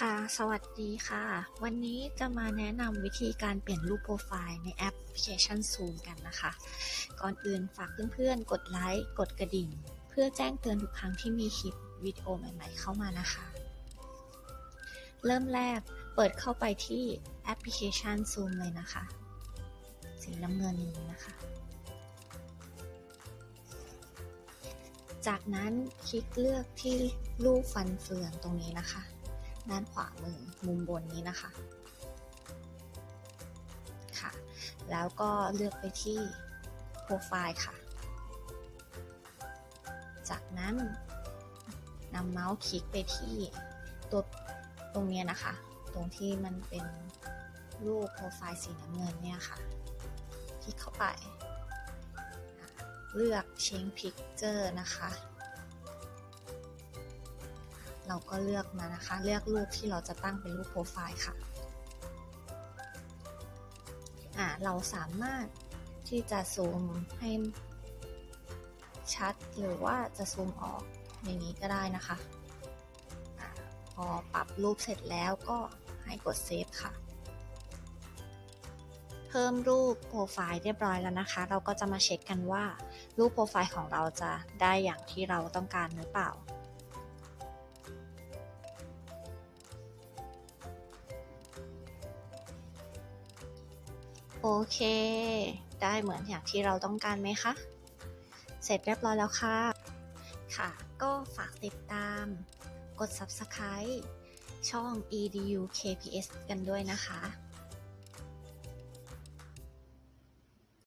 ค่ะ สวัสดีค่ะ วันนี้จะมาแนะนำวิธีการเปลี่ยนรูปโปรไฟล์ในแอปพลิเคชัน Zoom กันนะคะ ก่อนอื่นฝากเพื่อนๆ กดไลค์ กดกระดิ่ง เพื่อแจ้งเตือนทุกครั้งที่มีคลิปวิดีโอใหม่ๆ เข้ามานะคะ เริ่มแรกเปิดเข้าไปที่แอปพลิเคชัน Zoom เลยนะคะ สีน้ำเงินนี้นะคะ จากนั้นคลิกเลือกที่รูปฟันเฟืองตรงนี้นะคะ ด้านขวามือมุมบนนี้นะคะค่ะ แล้วก็เลือกไปที่โปรไฟล์ค่ะ จากนั้นนำเมาส์คลิกไปที่ตัวตรงเนี้ยนะคะ ตรงที่มันเป็นรูปโปรไฟล์สีน้ำเงินเนี่ยค่ะ คลิกเข้าไป เลือก change picture นะคะ เราก็เลือกมานะคะ เลือกรูปที่เราจะตั้งเป็นรูปโปรไฟล์ค่ะอ่าเราสามารถที่จะซูมให้ชัดหรือว่าจะซูมออกอย่างนี้ก็ได้นะคะอาพอปรับรูปเสร็จแล้วก็ให้กดเซฟค่ะ เพิ่มรูปโปรไฟล์เรียบร้อยแล้วนะคะ เราก็จะมาเช็คกันว่ารูปโปรไฟล์ของเราจะได้อย่างที่เราต้องการหรือเปล่า โอเค ได้เหมือนอย่างที่เราต้องการไหมคะ เสร็จเรียบร้อยแล้วค่ะ ค่ะ ก็ฝากติดตาม กด subscribe ช่อง edu kps กันด้วยนะคะ